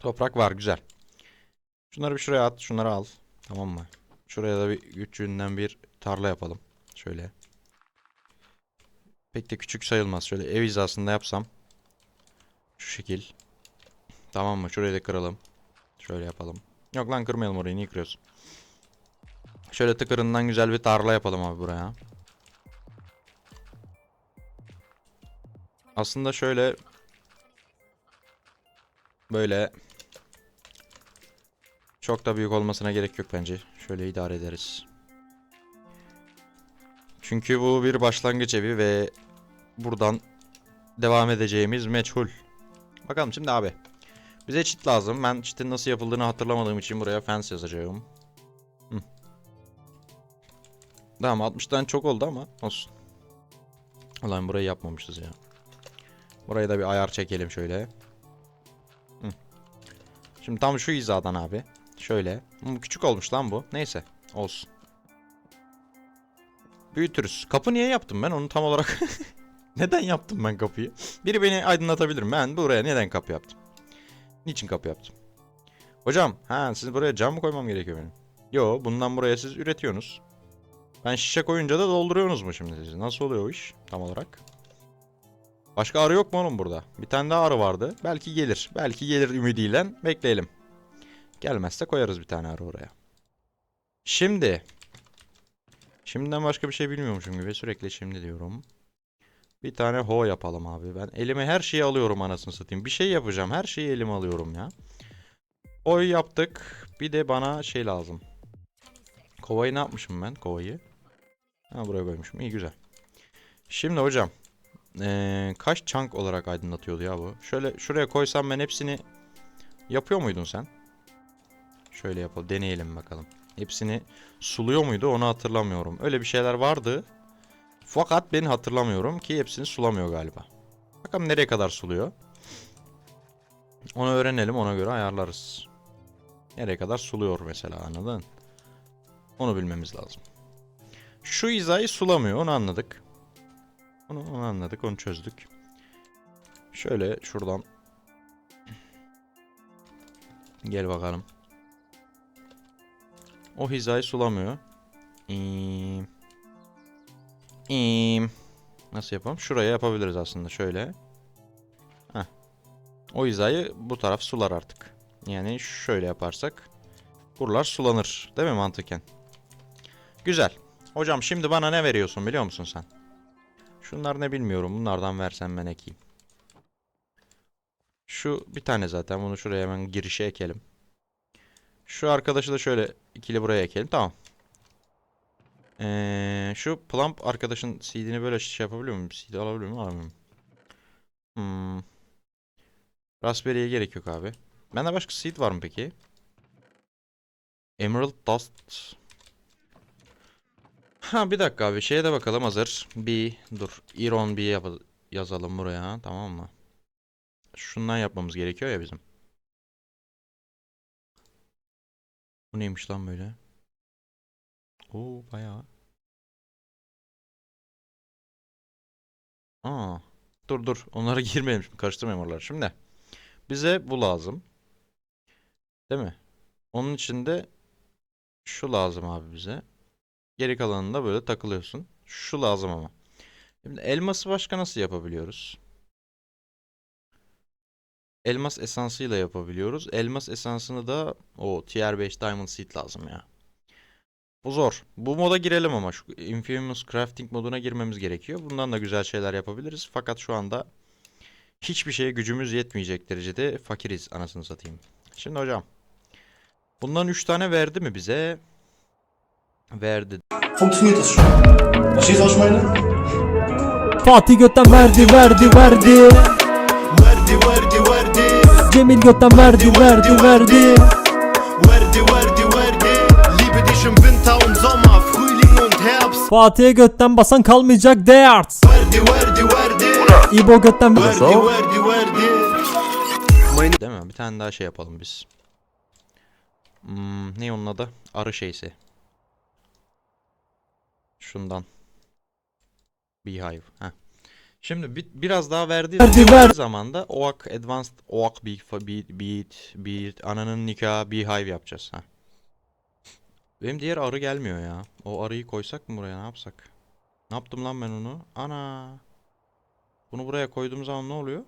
Toprak var güzel. Şunları bir şuraya at. Şunları al. Tamam mı? Şuraya da bir güç yönünden bir tarla yapalım. Şöyle. Pek de küçük sayılmaz. Şöyle ev hizasında yapsam. Şu şekil. Tamam mı? Şurayı da kıralım. Şöyle yapalım. Yok lan kırmayalım orayı. Niye kırıyoruz? Şöyle tıkırından güzel bir tarla yapalım abi buraya. Aslında şöyle böyle çok da büyük olmasına gerek yok bence. Şöyle idare ederiz. Çünkü bu bir başlangıç evi ve buradan devam edeceğimiz meçhul. Bakalım şimdi abi. Bize çit lazım. Ben çitin nasıl yapıldığını hatırlamadığım için buraya fence yazacağım. Hı. Tamam 60'tan çok oldu ama olsun. Ulan burayı yapmamışız ya. Burayı da bir ayar çekelim şöyle. Hı. Şimdi tam şu hizadan abi. Şöyle. Hı, küçük olmuş lan bu. Neyse. Olsun. Büyütürüz. Kapı niye yaptım ben onu tam olarak... neden yaptım ben kapıyı? Biri beni aydınlatabilir mi? Ben buraya neden kapı yaptım? Niçin kapı yaptım? Hocam, ha siz buraya cam mı koymam gerekiyor benim? Yo, bundan buraya siz üretiyorsunuz. Ben şişe koyunca da dolduruyorsunuz mu şimdi siz? Nasıl oluyor o iş tam olarak? Başka arı yok mu oğlum burada? Bir tane daha arı vardı. Belki gelir. Belki gelir ümidiyle. Bekleyelim. Gelmezse koyarız bir tane arı oraya. Şimdi. Şimdiden başka bir şey bilmiyormuşum gibi. Sürekli şimdi diyorum. Bir tane ho yapalım abi. Ben elime her şeyi alıyorum anasını satayım. Bir şey yapacağım. Her şeyi elime alıyorum ya. Oy yaptık. Bir de bana şey lazım. Kovayı ne yapmışım ben? Kovayı. Ha buraya koymuşum. İyi güzel. Şimdi hocam. Ee, kaç chunk olarak aydınlatıyordu ya bu? Şöyle şuraya koysam ben hepsini yapıyor muydun sen? Şöyle yapalım. Deneyelim bakalım. Hepsini suluyor muydu onu hatırlamıyorum. Öyle bir şeyler vardı. Fakat ben hatırlamıyorum ki hepsini sulamıyor galiba. Bakalım nereye kadar suluyor. Onu öğrenelim ona göre ayarlarız. Nereye kadar suluyor mesela anladın? Onu bilmemiz lazım. Şu hizayı sulamıyor onu anladık. Onu, onu anladık onu çözdük. Şöyle şuradan. Gel bakalım. O hizayı sulamıyor. Nasıl yapalım? Şuraya yapabiliriz aslında şöyle. Heh. O hizayı bu taraf sular artık. Yani şöyle yaparsak. Buralar sulanır. Değil mi mantıken? Güzel. Hocam şimdi bana ne veriyorsun biliyor musun sen? Şunlar ne bilmiyorum. Bunlardan versen ben ekeyim. Şu bir tane zaten. Bunu şuraya hemen girişe ekelim. Şu arkadaşı da şöyle ikili buraya ekelim. Tamam. Ee, şu plump arkadaşın seed'ini böyle şey yapabiliyor muyum? Seed alabiliyor muyum? Alamıyorum. Hmm. Raspberry'e gerek yok abi. Bende başka seed var mı peki? Emerald Dust. Ha bir dakika abi şeye de bakalım hazır. Bir dur. Iron yap- yazalım buraya tamam mı? Şundan yapmamız gerekiyor ya bizim. Bu neymiş lan böyle? Oo bayağı. Aa. Dur dur. Onlara girmeyelim şimdi. Karıştırmayayım oraları. Şimdi. Bize bu lazım. Değil mi? Onun için de şu lazım abi bize. Geri kalanında böyle takılıyorsun. Şu lazım ama. Şimdi elması başka nasıl yapabiliyoruz? Elmas esansıyla yapabiliyoruz. Elmas esansını da o tier 5 diamond seed lazım ya. Bu zor. Bu moda girelim ama şu Infamous Crafting moduna girmemiz gerekiyor. Bundan da güzel şeyler yapabiliriz. Fakat şu anda hiçbir şeye gücümüz yetmeyecek derecede fakiriz anasını satayım. Şimdi hocam. Bundan 3 tane verdi mi bize? Verdi. Funktioniert das schon? Was ich meine? Fatih götten verdi verdi Verdi, verdi, verdi. Cemil götten verdi verdi verdi Verdi, verdi, verdi. Liebe dich im Winter und Sommer, Frühling und Herbst. Fatih'e götten basan kalmayacak dert Verdi, verdi, verdi. İbo götten Verdi, verdi, verdi. Değil mi? Bir tane daha şey yapalım biz. Hmm, ne onun adı? Arı şeysi. Şundan. Beehive. Heh. Şimdi bir, biraz daha verdiği Verdi, ver. zaman da OAK Advanced OAK Beat, Beat, Beat, Beat, ananın nikahı Beehive yapacağız. Ha. Benim diğer arı gelmiyor ya. O arıyı koysak mı buraya ne yapsak? Ne yaptım lan ben onu? Ana. Bunu buraya koyduğum zaman ne oluyor?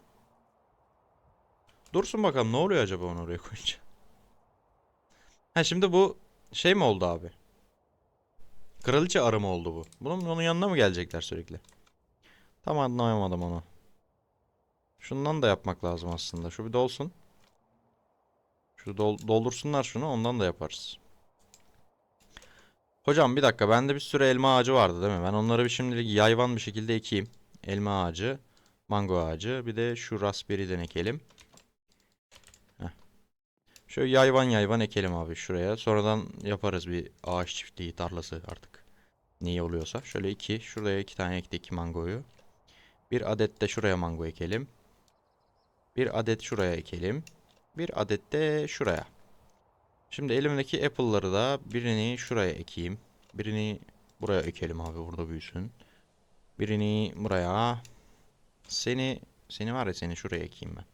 Dursun bakalım ne oluyor acaba onu oraya koyunca. Ha şimdi bu şey mi oldu abi? Kraliçe arı mı oldu bu? Bunun onun yanına mı gelecekler sürekli? Tam anlayamadım onu. Şundan da yapmak lazım aslında. Şu bir dolsun. Şu dol- doldursunlar şunu ondan da yaparız. Hocam bir dakika bende bir sürü elma ağacı vardı değil mi? Ben onları bir şimdilik yayvan bir şekilde ekeyim. Elma ağacı, mango ağacı, bir de şu raspberry'den ekelim. Heh. Şöyle yayvan yayvan ekelim abi şuraya. Sonradan yaparız bir ağaç çiftliği tarlası artık. Neyi oluyorsa. Şöyle iki, şuraya iki tane ektik mangoyu. Bir adet de şuraya mango ekelim. Bir adet şuraya ekelim. Bir adet de şuraya. Şimdi elimdeki apple'ları da birini şuraya ekeyim. Birini buraya ekelim abi burada büyüsün. Birini buraya. Seni seni var ya seni şuraya ekeyim ben.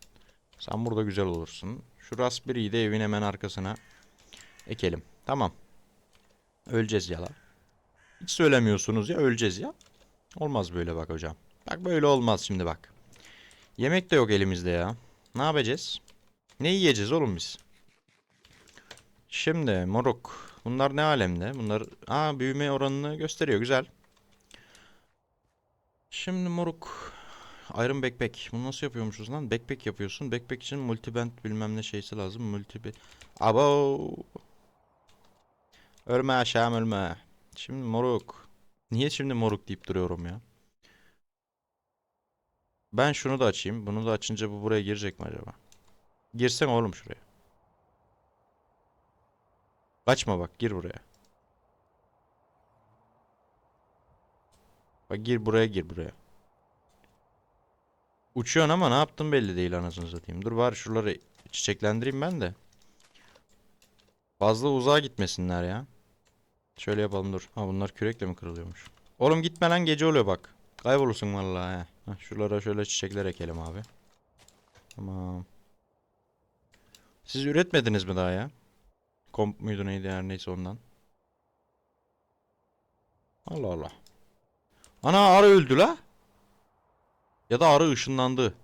Sen burada güzel olursun. Şu raspberry'yi de evin hemen arkasına ekelim. Tamam. Öleceğiz ya. Hiç söylemiyorsunuz ya öleceğiz ya. Olmaz böyle bak hocam. Bak böyle olmaz şimdi bak. Yemek de yok elimizde ya. Ne yapacağız? Ne yiyeceğiz oğlum biz? Şimdi moruk. Bunlar ne alemde? Bunlar aa büyüme oranını gösteriyor. Güzel. Şimdi moruk. Iron backpack. Bunu nasıl yapıyormuşuz lan? Backpack yapıyorsun. Backpack için multiband bilmem ne şeysi lazım. Multi Abo. Ölme aşağım ölme. Şimdi moruk. Niye şimdi moruk deyip duruyorum ya? Ben şunu da açayım. Bunu da açınca bu buraya girecek mi acaba? Girsen oğlum şuraya. Kaçma bak gir buraya. Bak gir buraya gir buraya. Uçuyorsun ama ne yaptın belli değil anasını satayım. Dur bari şuraları çiçeklendireyim ben de. Fazla uzağa gitmesinler ya. Şöyle yapalım dur. Ha bunlar kürekle mi kırılıyormuş? Oğlum gitme lan gece oluyor bak. Kaybolursun vallahi he. Heh, şuralara şöyle çiçekler ekelim abi. Tamam. Siz üretmediniz mi daha ya? Komp muydu neydi her neyse ondan. Allah Allah. Ana arı öldü la. Ya da arı ışınlandı.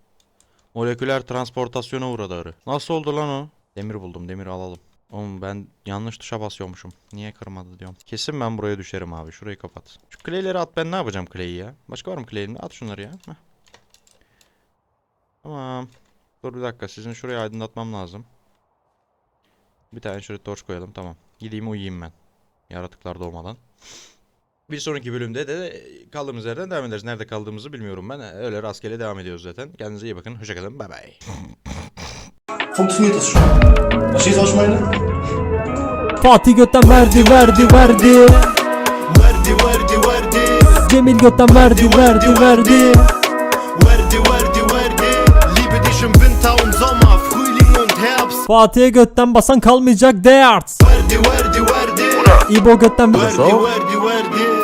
Moleküler transportasyona uğradı arı. Nasıl oldu lan o? Demir buldum demir alalım. Oğlum ben yanlış tuşa basıyormuşum. Niye kırmadı diyorum. Kesin ben buraya düşerim abi. Şurayı kapat. Şu clay'leri at ben ne yapacağım clay'i ya? Başka var mı clay'in? At şunları ya. Heh. Tamam. Dur bir dakika. Sizin şurayı aydınlatmam lazım. Bir tane şöyle torç koyalım. Tamam. Gideyim uyuyayım ben. Yaratıklar doğmadan. Bir sonraki bölümde de kaldığımız yerden devam ederiz. Nerede kaldığımızı bilmiyorum ben. Öyle rastgele devam ediyoruz zaten. Kendinize iyi bakın. Hoşçakalın. Bay bay. funktioniert das schon. Verstehst du, was ich meine? Fatih götten verdi verdi verdi. Verdi verdi verdi. Cemil götten verdi verdi verdi Verdi verdi. verdi. Liebe dich im Winter und Sommer Frühling und Herbst Fatih'e götten basan kalmayacak Derts Verdi verdi verdi. İbo götten verdi verdi verdi.